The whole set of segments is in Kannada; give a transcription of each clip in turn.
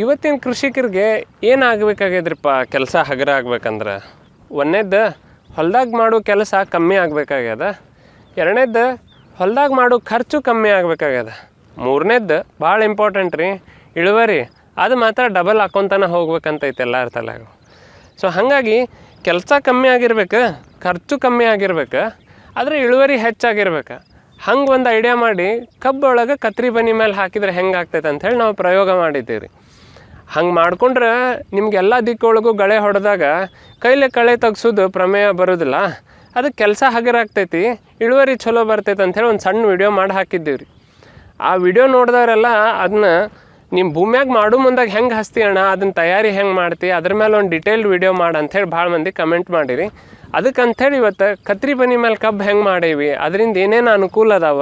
ಇವತ್ತಿನ ಕೃಷಿಕರಿಗೆ ಏನಾಗಬೇಕಾಗ್ಯದ್ರಿಪ್ಪ ಕೆಲಸ ಹಗರ ಆಗ್ಬೇಕಂದ್ರೆ? ಒಂದನೇದ್ದು ಹೊಲ್ದಾಗ ಮಾಡೋ ಕೆಲಸ ಕಮ್ಮಿ ಆಗಬೇಕಾಗ್ಯದ. ಎರಡನೇದ್ದು ಹೊಲ್ದಾಗ ಮಾಡೋ ಖರ್ಚು ಕಮ್ಮಿ ಆಗಬೇಕಾಗ್ಯದ. ಮೂರನೇದ್ದು ಭಾಳ ಇಂಪಾರ್ಟೆಂಟ್ ರೀ. ಇಳುವರಿ, ಅದು ಮಾತ್ರ ಡಬಲ್ ಹಾಕೊತನ ಹೋಗ್ಬೇಕಂತೈತೆ ಎಲ್ಲರ ತಲೆಯಾಗ. ಸೊ ಹಾಗಾಗಿ ಕೆಲಸ ಕಮ್ಮಿ ಆಗಿರ್ಬೇಕು, ಖರ್ಚು ಕಮ್ಮಿ ಆಗಿರ್ಬೇಕು, ಆದರೆ ಇಳುವರಿ ಹೆಚ್ಚಾಗಿರ್ಬೇಕು. ಹಂಗೆ ಒಂದು ಐಡಿಯಾ ಮಾಡಿ ಕಬ್ಬೊಳಗೆ ಕತ್ರಿ ಬನಿ ಮೇಲೆ ಹಾಕಿದ್ರೆ ಹೆಂಗೆ ಆಗ್ತೈತೆ ಅಂಥೇಳಿ ನಾವು ಪ್ರಯೋಗ ಮಾಡಿದ್ದೀವಿ. ರೀ ಹಂಗೆ ಮಾಡ್ಕೊಂಡ್ರೆ ನಿಮ್ಗೆಲ್ಲ ದಿಕ್ಕೊಳಗೂ ಗಳೆ ಹೊಡೆದಾಗ ಕೈಲೇ ಕಳೆ ತೆಗ್ಸೋದು ಪ್ರಮೇಯ ಬರೋದಿಲ್ಲ. ಅದು ಕೆಲಸ ಹಗರಾಗ್ತೈತಿ, ಇಳುವರಿ ಚಲೋ ಬರ್ತೈತೆ ಅಂಥೇಳಿ ಒಂದು ಸಣ್ಣ ವಿಡಿಯೋ ಮಾಡಿ ಹಾಕಿದ್ದೀವಿ ರೀ ಆ ವಿಡಿಯೋ ನೋಡಿದವರೆಲ್ಲ ಅದನ್ನ ನಿಮ್ಮ ಭೂಮ್ಯಾಗ ಮಾಡು ಮುಂದಾಗ ಹೆಂಗೆ ಹಸ್ತಿ ಅಣ್ಣ ಅದನ್ನ ತಯಾರಿ ಹೆಂಗೆ ಮಾಡ್ತಿ, ಅದ್ರ ಮೇಲೆ ಒಂದು ಡಿಟೇಲ್ಡ್ ವಿಡಿಯೋ ಮಾಡಿ ಅಂಥೇಳಿ ಭಾಳ ಮಂದಿ ಕಮೆಂಟ್ ಮಾಡಿರಿ. ಅದಕ್ಕೆ ಅಂಥೇಳಿ ಇವತ್ತು ಕತ್ರಿ ಬನಿ ಮೇಲೆ ಕಬ್ಬು ಹೆಂಗೆ ಮಾಡೀವಿ, ಅದರಿಂದ ಏನೇನು ಅನುಕೂಲ ಅದಾವ,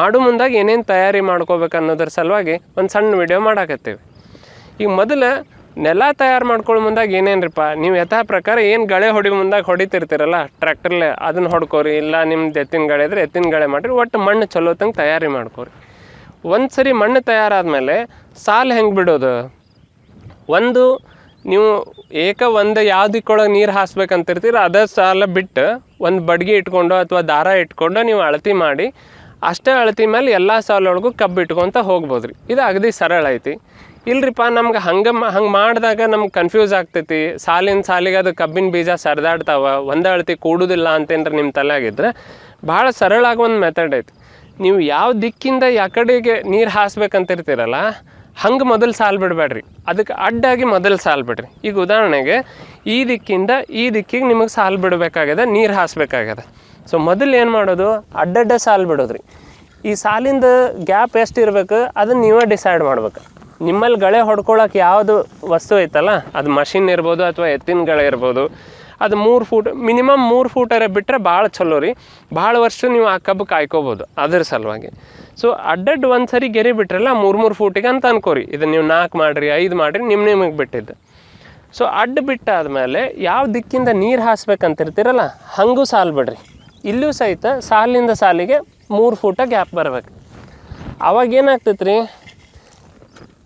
ಮಾಡು ಮುಂದಾಗ ಏನೇನು ತಯಾರಿ ಮಾಡ್ಕೋಬೇಕು ಅನ್ನೋದ್ರ ಸಲುವಾಗಿ ಒಂದು ಸಣ್ಣ ವಿಡಿಯೋ ಮಾಡಾಕತ್ತೀವಿ ಈಗ ಮೊದಲು ನೆಲ ತಯಾರು ಮಾಡ್ಕೊಳ್ಳೋ ಮುಂದಾಗ ಏನೇನ್ರಿಪ್ಪ? ನೀವು ಯಥಾ ಪ್ರಕಾರ ಏನು ಗಳೆ ಹೊಡಿ ಮುಂದಾಗ ಹೊಡಿತಿರ್ತೀರಲ್ಲ? ಟ್ರ್ಯಾಕ್ಟರ್ಲೆ ಅದನ್ನ ಹೊಡ್ಕೋರಿ, ಇಲ್ಲ ನಿಮ್ದು ಎತ್ತಿನ ಗಳೆ ಇದ್ರೆ ಎತ್ತಿನ ಗಳೆ ಮಾಡಿರಿ, ಒಟ್ಟು ಮಣ್ಣು ಚಲೋ ತಂಗೆ ತಯಾರಿ ಮಾಡ್ಕೋರಿ. ಒಂದು ಸರಿ ಮಣ್ಣು ತಯಾರಾದಮೇಲೆ ಸಾಲು ಹೆಂಗೆ ಬಿಡೋದು? ಒಂದು, ನೀವು ಏಕ ಒಂದು ಯಾವುದಕ್ಕೊಳಗೆ ನೀರು ಹಾಸ್ಬೇಕಂತಿರ್ತೀರ, ಅದೇ ಸಾಲ ಬಿಟ್ಟು ಒಂದು ಬಡ್ಗೆ ಇಟ್ಕೊಂಡು ಅಥವಾ ದಾರ ಇಟ್ಕೊಂಡು ನೀವು ಅಳತಿ ಮಾಡಿ, ಅಷ್ಟೇ ಅಳತಿ ಮೇಲೆ ಎಲ್ಲ ಸಾಲೊಳಗೂ ಕಬ್ಬು ಇಟ್ಕೊತ ಹೋಗ್ಬೋದು ರೀ ಇದು ಅಗದಿ ಸರಳ ಐತಿ. ಇಲ್ರಿಪ್ಪ, ನಮ್ಗೆ ಹಂಗೆ ಹಂಗೆ ಮಾಡಿದಾಗ ನಮ್ಗೆ ಕನ್ಫ್ಯೂಸ್ ಆಗ್ತೈತಿ. ಸಾಲಿನ ಸಾಲಿಗೆ ಅದು ಕಬ್ಬಿನ ಬೀಜ ಸರಿದಾಡ್ತಾವ. ಒಂದೇ ಅಳತಿ ಕೂಡುದಿಲ್ಲ ಅಂತೇನ್ರಿ ನಿಮ್ಮ ತಲೆಯಾಗಿದ್ರೆ. ಭಾಳ ಸರಳ ಆಗ ಒಂದು ಮೆಥಡ್ ಐತಿ. ನೀವು ಯಾವ ದಿಕ್ಕಿಂದ ಯಾ ಕಡೆಗೆ ನೀರು ಹಾಸ್ಬೇಕಂತಿರ್ತೀರಲ್ಲ, ಹಂಗೆ ಮೊದಲು ಸಾಲು ಬಿಡಬೇಡ್ರಿ. ಅದಕ್ಕೆ ಅಡ್ಡಾಗಿ ಮೊದಲು ಸಾಲು ಬಿಡ್ರಿ. ಈಗ ಉದಾಹರಣೆಗೆ, ಈ ದಿಕ್ಕಿಂದ ಈ ದಿಕ್ಕಿಗೆ ನಿಮಗೆ ಸಾಲು ಬಿಡಬೇಕಾಗ್ಯದ, ನೀರು ಹಾಸ್ಬೇಕಾಗ್ಯದ. ಸೊ ಮೊದಲು ಏನು ಮಾಡೋದು, ಅಡ್ಡಡ್ಡ ಸಾಲು ಬಿಡೋದ್ರಿ. ಈ ಸಾಲಿಂದ ಗ್ಯಾಪ್ ಎಷ್ಟು ಇರಬೇಕು ಅದನ್ನ ನೀವೇ ಡಿಸೈಡ್ ಮಾಡ್ಬೇಕು. ನಿಮ್ಮಲ್ಲಿ ಗಳೆ ಹೊಡ್ಕೊಳಕ್ಕೆ ಯಾವುದು ವಸ್ತು ಐತಲ್ಲ? ಅದು ಮಷಿನ್ ಇರ್ಬೋದು ಅಥವಾ ಎತ್ತಿನ ಗಳೆ ಇರ್ಬೋದು. ಅದು ಮೂರು ಫೂಟ್, ಮಿನಿಮಮ್ ಮೂರು ಫೂಟರ ಬಿಟ್ಟರೆ ಭಾಳ ಚಲೋ ರೀ. ಭಾಳ ವರ್ಷ ನೀವು ಆ ಕಬ್ಬು ಕಾಯ್ಕೋಬೋದು ಅದ್ರ ಸಲುವಾಗಿ. ಸೊ ಅಡ್ಡಡ್ ಒಂದು ಸರಿ ಗೆರೆ ಬಿಟ್ರಲ್ಲ ಮೂರು ಮೂರು ಫೂಟಿಗೆ ಅಂತ ಅನ್ಕೋರಿ. ಇದು ನೀವು ನಾಲ್ಕು ಮಾಡಿರಿ, ಐದು ಮಾಡಿರಿ ನಿಮ್ಮ ನಿಮಗೆ ಬಿಟ್ಟಿದ್ದು. ಸೊ ಅಡ್ಡ ಬಿಟ್ಟಾದ್ಮೇಲೆ ಯಾವ ದಿಕ್ಕಿಂದ ನೀರು ಹಾಸ್ಬೇಕಂತಿರ್ತೀರಲ್ಲ, ಹಂಗೂ ಸಾಲು ಬಿಡ್ರಿ ಇಲ್ಲೂ ಸಹಿತ ಸಾಲಿಂದ ಸಾಲಿಗೆ ಮೂರು ಫೂಟ ಗ್ಯಾಪ್ ಬರ್ಬೇಕು. ಅವಾಗ ಏನಾಗ್ತೈತೆ ರೀ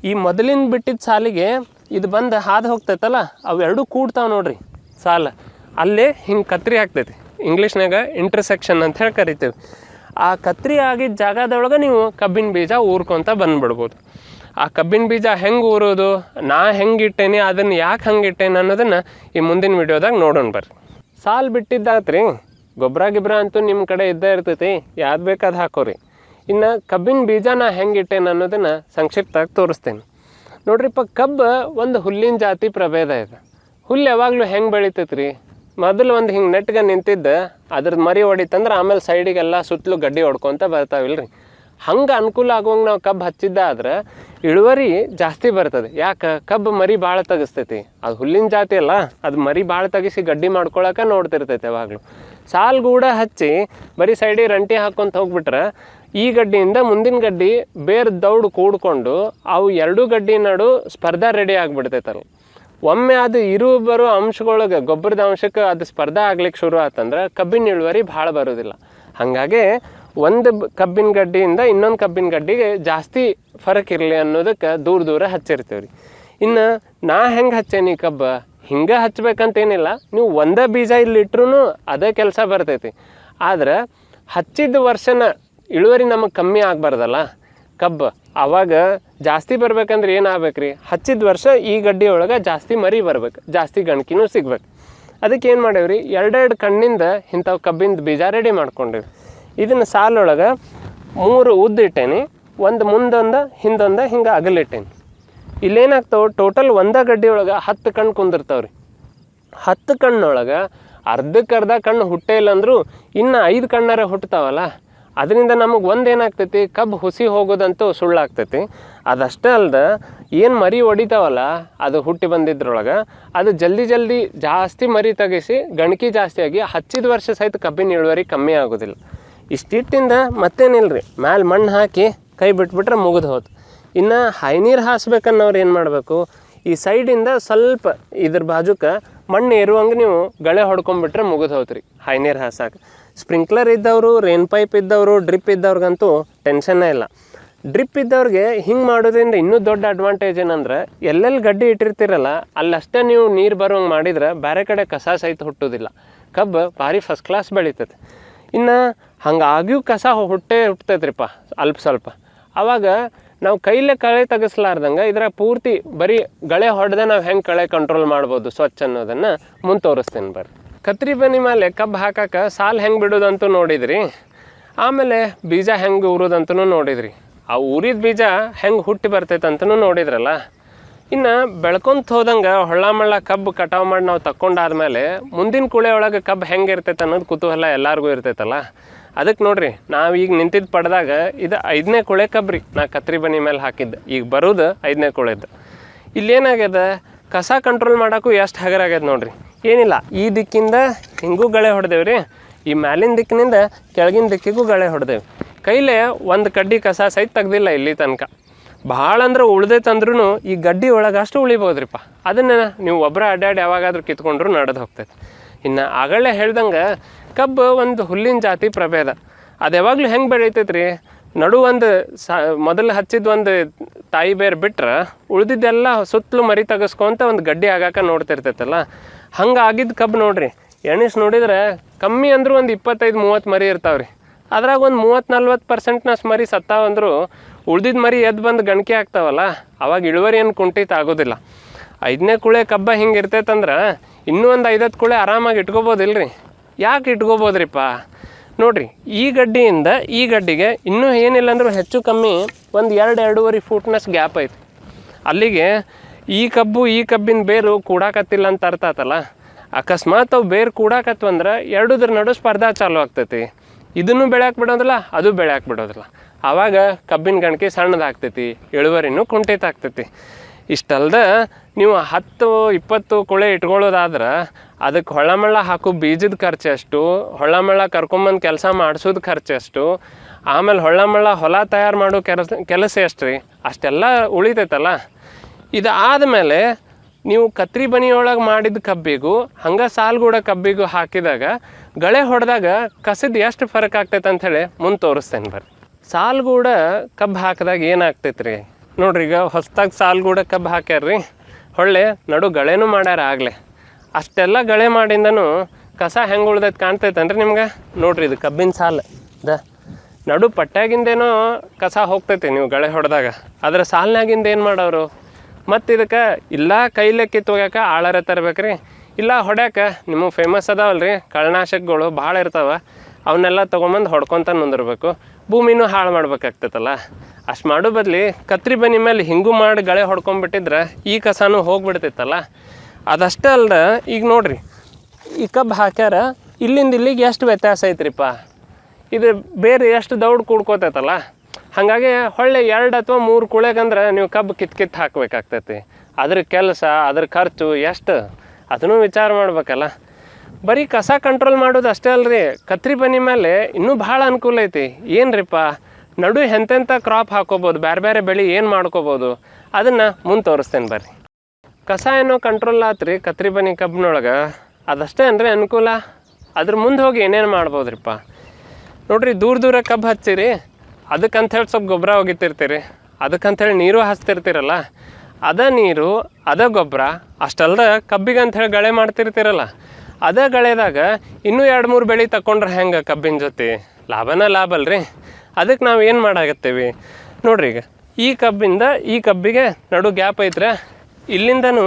ಈ ಮೊದಲಿನ ಬಿಟ್ಟಿದ್ದ ಸಾಲಿಗೆ ಇದು ಬಂದು ಹಾದು ಹೋಗ್ತೈತಲ್ಲ ಅವೆರಡೂ ಕೂಡ್ತಾವ ನೋಡ್ರಿ ಸಾಲ. ಅಲ್ಲೇ ಹಿಂಗೆ ಕತ್ರಿ ಆಗ್ತೈತಿ. ಇಂಗ್ಲೀಷ್ನಾಗ ಇಂಟರ್ಸೆಕ್ಷನ್ ಅಂತ ಹೇಳಿ ಕರಿತೀವಿ. ಆ ಕತ್ರಿ ಆಗಿದ್ದ ಜಾಗದೊಳಗೆ ನೀವು ಕಬ್ಬಿನ ಬೀಜ ಊರ್ಕೊಂತ ಬಂದ್ಬಿಡ್ಬೋದು. ಆ ಕಬ್ಬಿನ ಬೀಜ ಹೆಂಗೆ ಊರೋದು, ನಾ ಹೆಂಗೆ ಇಟ್ಟೇನಿ, ಅದನ್ನು ಯಾಕೆ ಹಂಗೆ ಇಟ್ಟೇನಿ ಅನ್ನೋದನ್ನು ಈ ಮುಂದಿನ ವಿಡಿಯೋದಾಗ ನೋಡೋಣ ಬರ್ರಿ. ಸಾಲ್ ಬಿಟ್ಟಿದ್ದಾತ್ರಿ ಗೊಬ್ಬರ ಗಿಬ್ರ ಅಂತೂ ನಿಮ್ಮ ಕಡೆ ಇದ್ದೇ ಇರ್ತೈತಿ, ಯಾವ್ದು ಬೇಕಾದ ಹಾಕೋರಿ. ಇನ್ನು ಕಬ್ಬಿನ ಬೀಜ ನಾ ಹೆಂಗೆ ಇಟ್ಟೇನೆ ಅನ್ನೋದನ್ನು ಸಂಕ್ಷಿಪ್ತವಾಗಿ ತೋರಿಸ್ತೇನೆ. ನೋಡ್ರಿಪ್ಪ ಕಬ್ಬು ಒಂದು ಹುಲ್ಲಿನ ಜಾತಿ ಪ್ರಭೇದ ಇದೆ. ಹುಲ್ಲು ಯಾವಾಗಲೂ ಹೆಂಗೆ ಬೆಳಿತೈತೆ ರೀ ಮೊದಲು ಒಂದು ಹಿಂಗೆ ನೆಟ್ಗೆ ನಿಂತಿದ್ದು ಅದ್ರದ್ದು ಮರಿ ಹೊಡಿತಂದ್ರೆ ಆಮೇಲೆ ಸೈಡಿಗೆಲ್ಲ ಸುತ್ತಲೂ ಗಡ್ಡಿ ಹೊಡ್ಕೊತ ಬರ್ತಾವಿಲ್ರಿ. ಹಂಗೆ ಅನುಕೂಲ ಆಗುವಂಗೆ ನಾವು ಕಬ್ಬು ಹಚ್ಚಿದ್ದಾದ್ರೆ ಇಳುವರಿ ಜಾಸ್ತಿ ಬರ್ತದೆ. ಯಾಕೆ? ಕಬ್ಬು ಮರಿ ಭಾಳ ತೆಗಿಸ್ತೈತಿ. ಅದು ಹುಲ್ಲಿನ ಜಾತಿ ಅಲ್ಲ. ಅದು ಮರಿ ಭಾಳ ತೆಗಿಸಿ ಗಡ್ಡಿ ಮಾಡ್ಕೊಳಕ್ಕೆ ನೋಡ್ತಿರ್ತೈತೆ ಯಾವಾಗಲೂ. ಸಾಲ್ಗೂಡ ಹಚ್ಚಿ ಬರೀ ಸೈಡಿಗೆ ರಂಟಿ ಹಾಕ್ಕೊಂತ ಹೋಗ್ಬಿಟ್ರೆ ಈ ಗಡ್ಡಿಯಿಂದ ಮುಂದಿನ ಗಡ್ಡಿ ಬೇರೆ ದೌಡು ಕೂಡ್ಕೊಂಡು ಅವು ಎರಡೂ ಗಡ್ಡಿ ನಡು ಸ್ಪರ್ಧಾ ರೆಡಿ ಆಗಿಬಿಡ್ತೈತಲ್ಲ ಒಮ್ಮೆ ಅದು ಇರು ಬರೋ ಅಂಶಗಳಿಗೆ ಗೊಬ್ಬರದ ಅಂಶಕ್ಕೆ ಅದು ಸ್ಪರ್ಧೆ ಆಗ್ಲಿಕ್ಕೆ ಶುರು ಆತಂದ್ರೆ ಕಬ್ಬಿನ ಇಳುವರಿ ಭಾಳ ಬರೋದಿಲ್ಲ. ಹಾಗಾಗಿ ಒಂದು ಕಬ್ಬಿನ ಗಡ್ಡಿಯಿಂದ ಇನ್ನೊಂದು ಕಬ್ಬಿನ ಗಡ್ಡಿಗೆ ಜಾಸ್ತಿ ಫರಕ್ ಇರಲಿ ಅನ್ನೋದಕ್ಕೆ ದೂರ ದೂರ ಹಚ್ಚಿರ್ತೀವಿ ರೀ ಇನ್ನು ನಾ ಹೆಂಗೆ ಹಚ್ಚೇನಿ ಕಬ್ಬ? ಹಿಂಗೆ ಹಚ್ಚಬೇಕಂತೇನಿಲ್ಲ ನೀವು ಒಂದೇ ಬೀಜ ಇಲ್ಲಿಟ್ರೂ ಅದೇ ಕೆಲಸ ಬರ್ತೈತಿ. ಆದ್ರೆ ಹಚ್ಚಿದ ವರ್ಷನ ಇಳುವರಿ ನಮಗೆ ಕಮ್ಮಿ ಆಗಬಾರ್ದಲ್ಲ. ಕಬ್ಬು ಆವಾಗ ಜಾಸ್ತಿ ಬರ್ಬೇಕಂದ್ರೆ ಏನು ಆಗ್ಬೇಕ್ರಿ? ಹಚ್ಚಿದ ವರ್ಷ ಈ ಗಡ್ಡಿಯೊಳಗೆ ಜಾಸ್ತಿ ಮರಿ ಬರ್ಬೇಕು, ಜಾಸ್ತಿ ಗಣಕಿನೂ ಸಿಗ್ಬೇಕು. ಅದಕ್ಕೆ ಏನು ಮಾಡೇವ್ರಿ? ಎರಡೆರಡು ಕಣ್ಣಿಂದ ಇಂಥವು ಕಬ್ಬಿಂದ ಬೀಜ ರೆಡಿ ಮಾಡ್ಕೊಂಡೇವಿ ಇದನ್ನು ಸಾಲೊಳಗೆ ಮೂರು ಉದ್ದ ಇಟ್ಟೇನಿ, ಒಂದು ಮುಂದೊಂದು ಹಿಂದೊಂದು ಹಿಂಗೆ ಅಗಲಿಟ್ಟೇನಿ. ಇಲ್ಲೇನಾಗ್ತಾವೆ ಟೋಟಲ್ ಒಂದೇ ಗಡ್ಡಿ ಒಳಗೆ ಹತ್ತು ಕಣ್ಣು ಕುಂದಿರ್ತಾವ್ರಿ. ಹತ್ತು ಕಣ್ಣೊಳಗೆ ಅರ್ಧಕ್ಕರ್ಧ ಕಣ್ಣು ಹುಟ್ಟೇ ಇಲ್ಲ ಅಂದರೂ ಇನ್ನು ಐದು ಕಣ್ಣಾರೆ ಹುಟ್ಟತಾವಲ್ಲ ಅದರಿಂದ ನಮಗೆ ಒಂದು ಏನಾಗ್ತೈತಿ, ಕಬ್ಬು ಹುಸಿ ಹೋಗೋದಂತೂ ಸುಳ್ಳಾಗ್ತೈತಿ. ಅದಷ್ಟೇ ಅಲ್ದೆ ಏನು ಮರಿ ಹೊಡಿತಾವಲ್ಲ ಅದು ಹುಟ್ಟಿ ಬಂದಿದ್ರೊಳಗೆ, ಅದು ಜಲ್ದಿ ಜಲ್ದಿ ಜಾಸ್ತಿ ಮರಿ ತೆಗೆಸಿ, ಗಣಕಿ ಜಾಸ್ತಿ ಆಗಿ ಹಚ್ಚಿದ ವರ್ಷ ಸಹಿತ ಕಬ್ಬಿನ ಇಳುವರಿ ಕಮ್ಮಿ ಆಗೋದಿಲ್ಲ. ಇಷ್ಟಿಟ್ಟಿಂದ ಮತ್ತೇನಿಲ್ರಿ. ಮ್ಯಾಲೆ ಮಣ್ಣು ಹಾಕಿ ಕೈ ಬಿಟ್ಬಿಟ್ರೆ ಮುಗಿದು ಹೋತು. ಇನ್ನು ಹೈ ನೀರು ಹಾಸ್ಬೇಕನ್ನೋರು ಏನು ಮಾಡಬೇಕು? ಈ ಸೈಡಿಂದ ಸ್ವಲ್ಪ ಇದ್ರ ಬಾಜುಕ ಮಣ್ಣು ಏರುವಂಗೆ ನೀವು ಗಳೆ ಹೊಡ್ಕೊಂಬಿಟ್ರೆ ಮುಗಿದು ಹೋತ್ರಿ ಹೈ ನೀರು ಹಾಸಕ್ಕೆ ಸ್ಪ್ರಿಂಕ್ಲರ್ ಇದ್ದವರು ರೇನ್ ಪೈಪ್ ಇದ್ದವರು ಡ್ರಿಪ್ ಇದ್ದವ್ರಿಗಂತೂ ಟೆನ್ಷನ್ನೇ ಇಲ್ಲ. ಡ್ರಿಪ್ ಇದ್ದವ್ರಿಗೆ ಹಿಂಗೆ ಮಾಡೋದ್ರಿಂದ ಇನ್ನೂ ದೊಡ್ಡ ಅಡ್ವಾಂಟೇಜ್ ಏನಂದ್ರೆ ಎಲ್ಲೆಲ್ಲಿ ಗಡ್ಡಿ ಇಟ್ಟಿರ್ತೀರಲ್ಲ, ಅಲ್ಲಷ್ಟೇ ನೀವು ನೀರು ಬರೋಂಗೆ ಮಾಡಿದ್ರೆ ಬೇರೆ ಕಡೆ ಕಸ ಸಹಿತ ಹುಟ್ಟೋದಿಲ್ಲ. ಕಬ್ಬು ಭಾರಿ ಫಸ್ಟ್ ಕ್ಲಾಸ್ ಬೆಳೀತದೆ. ಇನ್ನು ಹಂಗಾಗಿಯೂ ಕಸ ಹುಟ್ಟೇ ಹುಟ್ತೈತ್ರಿಪ್ಪ, ಅಲ್ಪ ಸ್ವಲ್ಪ. ಆವಾಗ ನಾವು ಕೈಲೇ ಕಳೆ ತೆಗೆಸ್ಲಾರ್ದಂಗೆ ಇದರ ಪೂರ್ತಿ ಬರೀ ಗಳೆ ಹೊಡೆದ ನಾವು ಹೆಂಗೆ ಕಳೆ ಕಂಟ್ರೋಲ್ ಮಾಡ್ಬೋದು ಸ್ವಚ್ಛ ಅನ್ನೋದನ್ನು ಮುಂದೆ ತೋರಿಸ್ತೀನಿ ಬರ್ರಿ. ಕತ್ರಿ ಬನಿ ಮೇಲೆ ಕಬ್ಬು ಹಾಕಕ್ಕೆ ಸಾಲು ಹೆಂಗೆ ಬಿಡೋದಂತೂ ನೋಡಿದ್ರಿ, ಆಮೇಲೆ ಬೀಜ ಹೆಂಗೆ ಊರೋದಂತೂ ನೋಡಿದ್ರಿ. ಆ ಊರಿದ ಬೀಜ ಹೆಂಗೆ ಹುಟ್ಟಿ ಬರ್ತೈತೆ ಅಂತಲೂ ನೋಡಿದ್ರಲ್ಲ. ಇನ್ನು ಬೆಳ್ಕೊಂತ ಹೋದಂಗೆ ಹೊಳ್ಳ ಮಳ್ಳ ಕಬ್ಬು ಕಟಾವು ಮಾಡಿ ನಾವು ತಕ್ಕೊಂಡಾದ್ಮೇಲೆ ಮುಂದಿನ ಕುಳೆ ಒಳಗೆ ಕಬ್ಬು ಹೆಂಗೆ ಇರ್ತೈತೆ ಅನ್ನೋದು ಕುತೂಹಲ ಎಲ್ಲರಿಗೂ ಇರ್ತೈತಲ್ಲ. ಅದಕ್ಕೆ ನೋಡ್ರಿ, ನಾವು ಈಗ ನಿಂತಿದ್ದ ಪಡೆದಾಗ ಇದು ಐದನೇ ಕೊಳೆ ಕಬ್ರಿ ನಾ ಕತ್ರಿ ಬನಿ ಮೇಲೆ ಹಾಕಿದ್ದೆ. ಈಗ ಬರೋದು ಐದನೇ ಕೊಳೆದ್ದು ಇಲ್ಲೇನಾಗ್ಯದ? ಕಸ ಕಂಟ್ರೋಲ್ ಮಾಡೋಕ್ಕೂ ಎಷ್ಟು ಹಗರಾಗ್ಯದ ನೋಡ್ರಿ. ಏನಿಲ್ಲ, ಈ ದಿಕ್ಕಿಂದ ಹಿಂಗೂ ಗಳೆ ಹೊಡೆದೇವ್ರಿ, ಈ ಮ್ಯಾಲಿನ ದಿಕ್ಕಿನಿಂದ ಕೆಳಗಿನ ದಿಕ್ಕಿಗೂ ಗಳೆ ಹೊಡೆದೇವಿ. ಕೈಲೇ ಒಂದು ಕಡ್ಡಿ ಕಸ ಸಹಿತ ತೆಗ್ದಿಲ್ಲ ಇಲ್ಲಿ ತನಕ. ಭಾಳ ಅಂದ್ರೆ ಉಳ್ದೈತಂದ್ರೂ ಈ ಗಡ್ಡಿ ಒಳಗೆ ಅಷ್ಟು ಉಳಿಬೋದ್ರಿಪ್ಪ. ಅದನ್ನು ನೀವು ಒಬ್ಬರ ಅಡ್ಡಾಡಿ ಯಾವಾಗಾದ್ರೂ ಕಿತ್ಕೊಂಡ್ರು ನಡೆದು ಹೋಗ್ತೈತೆ. ಇನ್ನು ಆಗಲೇ ಹೇಳ್ದಂಗೆ ಕಬ್ಬು ಒಂದು ಹುಲ್ಲಿನ ಜಾತಿ ಪ್ರಭೇದ. ಅದು ಯಾವಾಗಲೂ ಹೆಂಗೆ ಬೆಳೀತೈತೆ ರೀ ನಡು ಒಂದು ಸ, ಮೊದಲು ಹಚ್ಚಿದ ಒಂದು ತಾಯಿ ಬೇರು ಬಿಟ್ರೆ ಉಳಿದಿದ್ದೆಲ್ಲ ಸುತ್ತಲೂ ಮರಿ ತೆಗೆಸ್ಕೊಂತ ಒಂದು ಗಡ್ಡಿ ಆಗಾಕ ನೋಡ್ತಿರ್ತೈತಲ್ಲ? ಹಂಗೆ ಆಗಿದ್ದ ಕಬ್ಬು ನೋಡ್ರಿ. ಎಣಿಸ್ ನೋಡಿದ್ರೆ ಕಮ್ಮಿ ಅಂದರೂ ಒಂದು ಇಪ್ಪತ್ತೈದು, ಮೂವತ್ತು ಮರಿ ಇರ್ತಾವ್ರಿ. ಅದ್ರಾಗ ಒಂದು ಮೂವತ್ತು, ನಲ್ವತ್ತು ಪರ್ಸೆಂಟ್ನಷ್ಟು ಮರಿ ಸತ್ತಾವಂದ್ರೂ ಉಳ್ದಿದ್ದ ಮರಿ ಎದ್ದು ಬಂದು ಗಣಿಕೆ ಆಗ್ತಾವಲ್ಲ? ಅವಾಗ ಇಳುವರಿ ಏನು ಕುಂಠಿತ ಆಗೋದಿಲ್ಲ. ಐದನೇ ಕುಳೆ ಕಬ್ಬ ಹಿಂಗೆ ಇರ್ತೈತಂದ್ರೆ ಇನ್ನೂ ಒಂದು ಐದತ್ತು ಕುಳೆ ಆರಾಮಾಗಿ ಇಟ್ಕೋಬೋದಿಲ್ರಿ. ಯಾಕೆ ಇಟ್ಕೋಬೋದ್ರಿಪ್ಪ? ನೋಡ್ರಿ, ಈ ಗಡ್ಡಿಯಿಂದ ಈ ಗಡ್ಡಿಗೆ ಇನ್ನೂ ಏನಿಲ್ಲ ಅಂದರೂ ಹೆಚ್ಚು ಕಮ್ಮಿ ಒಂದು ಎರಡು ಎರಡೂವರೆ ಫೂಟ್ನಸ್ ಗ್ಯಾಪ್ ಐತಿ. ಅಲ್ಲಿಗೆ ಈ ಕಬ್ಬು ಈ ಕಬ್ಬಿನ ಬೇರು ಕೂಡಾಕತ್ತಿಲ್ಲ ಅಂತ ಅರ್ಥ ಆತಲ್ಲ? ಅಕಸ್ಮಾತ್ ಅವು ಬೇರು ಕೂಡಾಕತ್ತು ಅಂದ್ರೆ ಎರಡುದ್ರ ನಡು ಸ್ಪರ್ಧಾ ಚಾಲು ಆಗ್ತೈತಿ. ಇದನ್ನು ಬೆಳ್ಯಾಕ್ ಬಿಡೋದಿಲ್ಲ, ಅದು ಬೆಳ್ಯಾಕೆ ಬಿಡೋದಿಲ್ಲ. ಆವಾಗ ಕಬ್ಬಿನ ಗಣಕಿ ಸಣ್ಣದಾಗ್ತೈತಿ, ಇಳುವರಿನೂ ಕುಂಠಿತ ಆಗ್ತೈತಿ. ಇಷ್ಟಲ್ದ ನೀವು ಹತ್ತು, ಇಪ್ಪತ್ತು ಕೊಳೆ ಇಟ್ಕೊಳ್ಳೋದಾದ್ರೆ ಅದಕ್ಕೆ ಹೊಳ್ಳಮಳ್ಳ ಹಾಕೋ ಬೀಜದ ಖರ್ಚು ಎಷ್ಟು, ಹೊಳ್ಳಮಳ್ಳ ಕರ್ಕೊಂಬಂದು ಕೆಲಸ ಮಾಡಿಸೋದು ಖರ್ಚು ಎಷ್ಟು, ಆಮೇಲೆ ಹೊಳ್ಳಮಳ್ಳ ಹೊಲ ತಯಾರು ಮಾಡೋ ಕೆಲಸ ಕೆಲಸ ಎಷ್ಟು ರೀ ಅಷ್ಟೆಲ್ಲ ಉಳಿತೈತಲ್ಲ? ಇದು ಆದಮೇಲೆ ನೀವು ಕತ್ರಿ ಬನಿಯೊಳಗೆ ಮಾಡಿದ ಕಬ್ಬಿಗೂ, ಹಂಗೆ ಸಾಲ್ಗೂಡ ಕಬ್ಬಿಗೂ ಹಾಕಿದಾಗ ಗಳೆ ಹೊಡೆದಾಗ ಕಸದ ಎಷ್ಟು ಫರಕ್ ಆಗ್ತೈತೆ ಅಂಥೇಳಿ ಮುಂದೆ ತೋರಿಸ್ತೇನೆ ಬರ್ರಿ. ಸಾಲ್ಗೂಡ ಕಬ್ಬು ಹಾಕಿದಾಗ ಏನಾಗ್ತೈತೆ ರೀ ನೋಡ್ರಿ, ಈಗ ಹೊಸ್ದಾಗಿ ಸಾಲ್ಗೂಡ ಕಬ್ಬು ಹಾಕ್ಯಾರ್ರಿ. ಹೊಳ್ಳೆ ನಡು ಗಳೆನೂ ಮಾಡ್ಯಾರ ಆಗಲೇ. ಅಷ್ಟೆಲ್ಲ ಗಳೆ ಮಾಡಿಂದನೂ ಕಸ ಹೆಂಗೆ ಉಳ್ದೈತೆ ಕಾಣ್ತೈತನ್ರಿ ನಿಮ್ಗೆ? ನೋಡ್ರಿ, ಇದು ಕಬ್ಬಿನ ಸಾಲು. ದ, ನಡು ಪಟ್ಟ್ಯಾಗಿಂದೇನೋ ಕಸ ಹೋಗ್ತೈತಿ ನೀವು ಗಳೆ ಹೊಡೆದಾಗ. ಆದ್ರೆ ಸಾಲಿನಾಗಿಂದ ಏನು ಮಾಡೋರು? ಮತ್ತು ಇದಕ್ಕೆ ಇಲ್ಲ ಕೈಲೆ ಕಿತ್ತೋಗ್ಯಾಕ ಆಳರ ತರ್ಬೇಕ್ರಿ. ಇಲ್ಲ ಹೊಡ್ಯಾಕ ನಿಮಗೆ ಫೇಮಸ್ ಅದಾವಲ್ಲ ರೀ ಕಳೆನಾಶಕಗಳು ಭಾಳ ಇರ್ತಾವ. ಅವನ್ನೆಲ್ಲ ತೊಗೊಂಬಂದು ಹೊಡ್ಕೊತ ನಿಂದಿರ್ಬೇಕು. ಭೂಮಿನೂ ಹಾಳು ಮಾಡ್ಬೇಕಾಗ್ತೈತಲ್ಲ? ಅಷ್ಟು ಮಾಡೋ ಬದಲಿ ಕತ್ರಿ ಬನಿ ಮೇಲೆ ಹಿಂಗೂ ಮಾಡಿ ಗಳೆ ಹೊಡ್ಕೊಂಡ್ಬಿಟ್ಟಿದ್ರೆ ಈ ಕಸನೂ ಹೋಗ್ಬಿಡ್ತೈತಲ್ಲ? ಅದಷ್ಟೇ ಅಲ್ದ, ಈಗ ನೋಡ್ರಿ. ಈ ಕಬ್ಬು ಹಾಕ್ಯಾರ, ಇಲ್ಲಿಂದ ಇಲ್ಲಿಗೆ ಎಷ್ಟು ವ್ಯತ್ಯಾಸ ಐತ್ರಿಪ್ಪ? ಇದು ಬೇರೆ ಎಷ್ಟು ದೌಡ್ ಕೂಡ್ಕೋತೈತಲ್ಲ? ಹಾಗಾಗಿ ಹೊಳ್ಳೆ ಎರಡು ಅಥವಾ ಮೂರು ಕುಳೆಗಂದ್ರೆ ನೀವು ಕಬ್ಬು ಕಿತ್ ಕಿತ್ತು ಹಾಕ್ಬೇಕಾಗ್ತೈತಿ. ಅದ್ರ ಕೆಲಸ, ಅದ್ರ ಖರ್ಚು, ಎಷ್ಟು? ಅದನ್ನು ವಿಚಾರ ಮಾಡ್ಬೇಕಲ್ಲ? ಬರೀ ಕಸ ಕಂಟ್ರೋಲ್ ಮಾಡೋದು ಅಷ್ಟೇ ಅಲ್ರಿ. ಕತ್ರಿ ಬನಿ ಮೇಲೆ ಇನ್ನೂ ಭಾಳ ಅನುಕೂಲ ಐತಿ. ಏನ್ರಿಪ್ಪ? ನಡು ಎಂತೆಂಥ ಕ್ರಾಪ್ ಹಾಕೋಬೋದು ಬೇರೆ ಬೇರೆ ಬೆಳೆ ಏನು ಮಾಡ್ಕೋಬೋದು? ಅದನ್ನು ಮುಂದೆ ತೋರಿಸ್ತೇನೆ ಬರ್ರಿ. ಕಸ ಏನೋ ಕಂಟ್ರೋಲ್ ಆತ್ರಿ ಕತ್ರಿ ಬನಿ ಕಬ್ಬಿನೊಳಗೆ. ಅದಷ್ಟೇ ಅಂದರೆ ಅನುಕೂಲ? ಅದ್ರ ಮುಂದೆ ಹೋಗಿ ಏನೇನು ಮಾಡ್ಬೋದ್ರಿಪ್ಪ? ನೋಡ್ರಿ, ದೂರ ದೂರ ಕಬ್ಬು ಹಚ್ಚಿರಿ. ಅದಕ್ಕಂಥೇಳಿ ಸ್ವಲ್ಪ ಗೊಬ್ಬರ ಒಗಿತಿರ್ತೀರಿ. ಅದಕ್ಕಂಥೇಳಿ ನೀರು ಹಚ್ತಿರ್ತೀರಲ್ಲ ಅದ ನೀರು, ಅದ ಗೊಬ್ಬರ, ಅಷ್ಟಲ್ದ ಕಬ್ಬಿಗೆ ಅಂಥೇಳಿ ಗಳೆ ಮಾಡ್ತಿರ್ತೀರಲ್ಲ? ಅದ ಗಳೆದಾಗ ಇನ್ನೂ ಎರಡು ಮೂರು ಬೆಳೆ ತಗೊಂಡ್ರೆ ಹೆಂಗೆ ಕಬ್ಬಿನ ಜೊತೆ? ಲಾಭನ ಲಾಭ ಅಲ್ರಿ. ಅದಕ್ಕೆ ನಾವು ಏನು ಮಾಡಾಕತ್ತೀವಿ? ನೋಡ್ರಿ ಈಗ, ಈ ಕಬ್ಬಿಂದ ಈ ಕಬ್ಬಿಗೆ ನಡು ಗ್ಯಾಪ್ ಐತ್ರ, ಇಲ್ಲಿಂದನೂ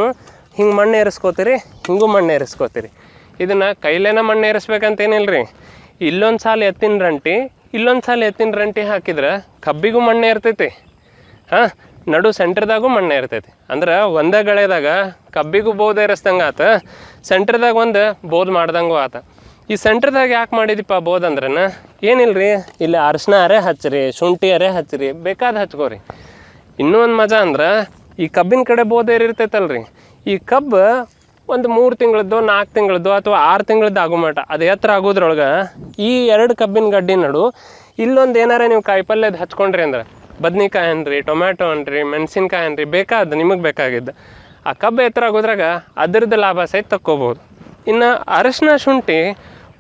ಹಿಂಗೆ ಮಣ್ಣು ಏರಿಸ್ಕೋತೀರಿ, ಹಿಂಗೂ ಮಣ್ಣು ಏರಿಸ್ಕೋತೀರಿ. ಇದನ್ನು ಕೈಲೇನ ಮಣ್ಣು ಏರಿಸ್ಬೇಕಂತೇನಿಲ್ಲ ರೀ ಇಲ್ಲೊಂದು ಸಾಲ ಎತ್ತಿನ ರಂಟಿ, ಇಲ್ಲೊಂದು ಸಾಲ ಎತ್ತಿನ ರಂಟಿ ಹಾಕಿದ್ರೆ ಕಬ್ಬಿಗೂ ಮಣ್ಣು ಇರ್ತೈತಿ ಹಾಂ ನಡು ಸೆಂಟ್ರ್ದಾಗೂ ಮಣ್ಣು ಇರ್ತೈತಿ. ಅಂದ್ರೆ ಒಂದೇ ಗಳೆದಾಗ ಕಬ್ಬಿಗೂ ಬೋದ್ ಏರಿಸ್ದಂಗೆ ಆತ, ಸೆಂಟ್ರ್ದಾಗ ಒಂದು ಬೋದ್ ಮಾಡ್ದಂಗೂ ಆತ. ಈ ಸೆಂಟ್ರ್ದಾಗ ಯಾಕೆ ಮಾಡಿದಿಪ್ಪ ಬೋದ್ ಅಂದ್ರನ ಏನಿಲ್ಲ ರೀ ಇಲ್ಲಿ ಅರ್ಶಿನ ಅರೆ ಹಚ್ಚಿರಿ ಶುಂಠಿ ಅರೆ ಹಚ್ಚಿರಿ ಬೇಕಾದ ಹಚ್ಕೋರಿ. ಇನ್ನೂ ಒಂದು ಮಜಾ ಅಂದ್ರೆ, ಈ ಕಬ್ಬಿನ ಕಡೆ ಬೋದ್ ಏರಿರ್ತೈತಲ್ರಿ. ಈ ಕಬ್ಬು ಒಂದು ಮೂರು ತಿಂಗಳದ್ದು ನಾಲ್ಕು ತಿಂಗಳದ್ದು ಅಥವಾ ಆರು ತಿಂಗಳದ್ದು ಆಗೋ ಮಟ್ಟ ಅದು ಎತ್ತರ ಆಗೋದ್ರೊಳಗೆ ಈ ಎರಡು ಕಬ್ಬಿನ ಗಡ್ಡಿ ನಡು ಇಲ್ಲೊಂದು ಏನಾರ ನೀವು ಕಾಯಿಪಲ್ಯದ ಹಚ್ಕೊಂಡ್ರಿ ಅಂದ್ರೆ ಬದ್ನಿಕಾಯಿ ಅನ್ರಿ, ಟೊಮ್ಯಾಟೊ ಅನ್ರಿ, ಮೆಣಸಿನ್ಕಾಯಿ ಅನ್ರಿ ಬೇಕಾದ ನಿಮಗೆ ಬೇಕಾಗಿದ್ದು. ಆ ಕಬ್ಬು ಎತ್ತರ ಆಗೋದ್ರಾಗ ಅದ್ರದ್ದು ಲಾಭ ಸಹಿತ ತಕ್ಕೋಬೋದು ಇನ್ನು ಅರಶಿನ ಶುಂಠಿ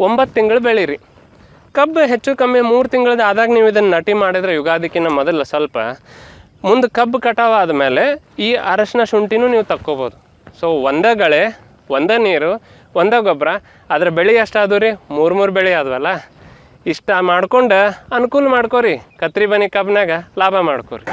ಒಂಬತ್ತು ತಿಂಗಳು ಬೆಳೀರಿ. ಕಬ್ಬು ಹೆಚ್ಚು ಕಮ್ಮಿ ಮೂರು ತಿಂಗಳದ ಆದಾಗ ನೀವು ಇದನ್ನು ನಟಿ ಮಾಡಿದ್ರೆ ಯುಗಾದಿಕ್ಕಿನ್ನ ಮೊದಲು ಸ್ವಲ್ಪ. ಮುಂದೆ ಕಬ್ಬು ಕಟಾವು ಆದಮೇಲೆ ಈ ಅರಶಿನ ಶುಂಠಿನೂ ನೀವು ತಕ್ಕೋಬೋದು ಸೊ ಒಂದೇ ಗಳೆ, ಒಂದೇ ನೀರು, ಒಂದೇ ಗೊಬ್ಬರ ಅದರ ಬೆಳೆ ಎಷ್ಟಾದವು ರೀ ಮೂರು ಮೂರು ಬೆಳೆ ಆದ್ವಲ್ಲ? ಇಷ್ಟ ಮಾಡ್ಕೊಂಡ ಅನುಕೂಲ ಮಾಡ್ಕೋರಿ. ಕತ್ರಿ ಬನಿ ಕಬ್ನಾಗ ಲಾಭ ಮಾಡ್ಕೋರಿ.